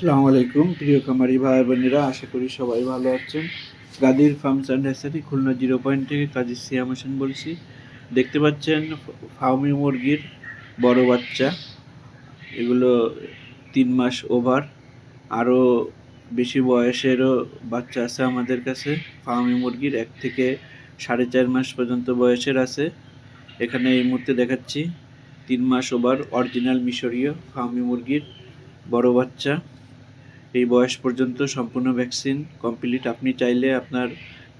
আসসালামু আলাইকুম। প্রিয় খামারি ভাই বোনেরা, আশা করি সবাই ভালো আছেন। Gadir farms and hatchery, Khulna zero point থেকে কাজী সিয়াম হোসেন বলছি। দেখতে পাচ্ছেন ফার্মি মুরগির বড় বাচ্চা। এগুলো তিন মাস ওভার। আরও বেশি বয়সেরও বাচ্চা আছে আমাদের কাছে। ফার্মি মুরগির এক থেকে সাড়ে চার মাস পর্যন্ত বয়সের আছে। এখানে এই মুহূর্তে দেখাচ্ছি, তিন মাস ওভার, অরিজিনাল মিশরীয় ফার্মি মুরগির বড় বাচ্চা। এই বয়স পর্যন্ত সম্পূর্ণ ভ্যাকসিন কমপ্লিট আপনি চাইলে আপনার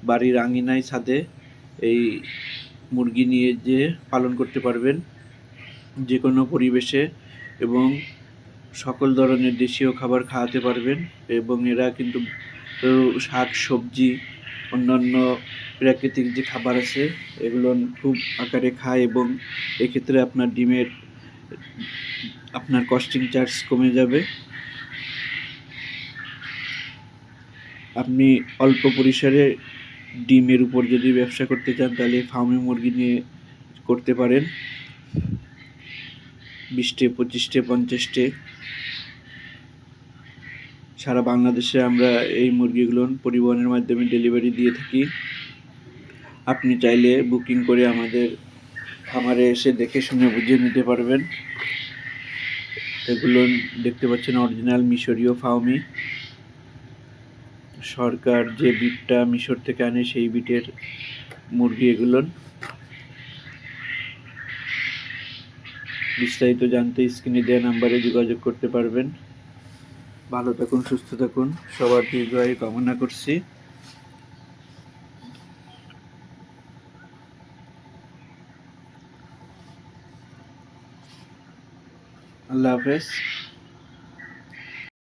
বাড়ির আঙিনায় ছাদে এই মুরগি নিয়ে যে পালন করতে পারবেন। যে কোনো পরিবেশে এবং সকল ধরনের দেশীয় খাবার খাওয়াতে পারবেন এবং এরা কিন্তু শাক, সবজি, অন্যান্য প্রাকৃতিক যে খাবার আছে, এগুলো খুব আকারে খায় এবং এক্ষেত্রে আপনার ডিমের, আপনার কস্টিং চার্জ কমে যাবে। আপনি অল্প পরিসরে ডিমের উপর যদি ব্যবসা করতে চান, তাহলে ফার্মে মুরগি নিয়ে করতে পারেন। বিশটে, পঁচিশটে, পঞ্চাশটে। সারা বাংলাদেশে আমরা এই মুরগিগুলো পরিবহনের মাধ্যমে ডেলিভারি দিয়ে থাকি। আপনি চাইলে বুকিং করে আমাদের খামারে এসে দেখে শুনে বুঝে নিতে পারবেন। এগুলো দেখতে পাচ্ছেন অরিজিনাল মিশরীয় ফাউমি সরকার যে বিটটা মিশর থেকে আনে, সেই বিটের মুরগি এগুলো বিস্তারিত জানতে স্ক্রিনে দেওয়া নাম্বারে যোগাযোগ করতে পারবেন। ভালো থাকুন, সুস্থ থাকুন। সবার দীর্ঘায়ু কামনা করছি। আল্লাহ হাফেজ।